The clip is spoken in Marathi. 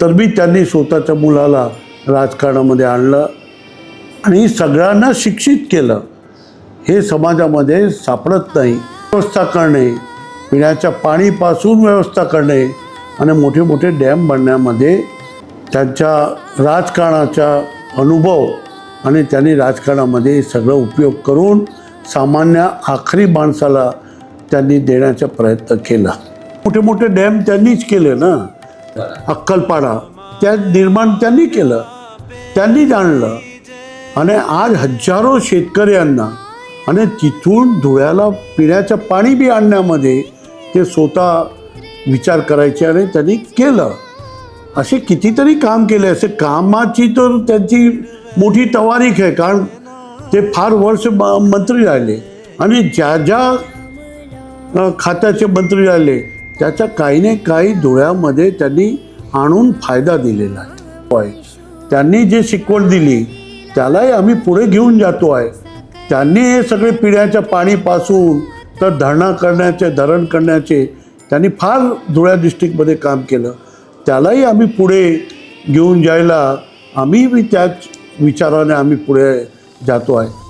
तर बी त्यांनी स्वतःच्या मुलाला राजकारणामध्ये आणलं आणि सगळ्यांना शिक्षित केलं. हे समाजामध्ये सापडत नाही. व्यवस्था करणे पिण्याच्या पाणीपासून व्यवस्था करणे आणि मोठे मोठे डॅम बनण्यामध्ये त्यांच्या राजकारणाचा अनुभव आणि त्यांनी राजकारणामध्ये सगळं उपयोग करून सामान्य आखरी माणसाला त्यांनी देण्याचा प्रयत्न केला. मोठे मोठे डॅम त्यांनीच केले ना. अक्कलपाडा. त्या निर्माण त्यांनी केलं त्यांनी जाणलं. आणि आज हजारो शेतकऱ्यांना आणि तिथून धुळ्याला पिण्याचं पाणी बी आणण्यामध्ये ते स्वतः विचार करायचे आणि त्यांनी केलं. असे कितीतरी काम केले. असे कामाची तर त्यांची मोठी तवारीख आहे कारण ते फार वर्ष म- मंत्री राहिले. आणि ज्या ज्या खात्याचे मंत्री राहिले त्याच्या काही नाही काही धुळ्यामध्ये त्यांनी आणून फायदा दिलेला आहे. त्यांनी जी शिकवण दिली त्यालाही आम्ही पुढे घेऊन जातो आहे. त्यांनी हे सगळे पिण्याच्या पाणीपासून तर धरणा करण्याचे धरण करण्याचे त्यांनी फार धुळ्या डिस्ट्रिक्टमध्ये काम केलं. त्यालाही आम्ही पुढे घेऊन जायला आम्ही बी त्याच विचाराने आम्ही पुढे जातो आहे.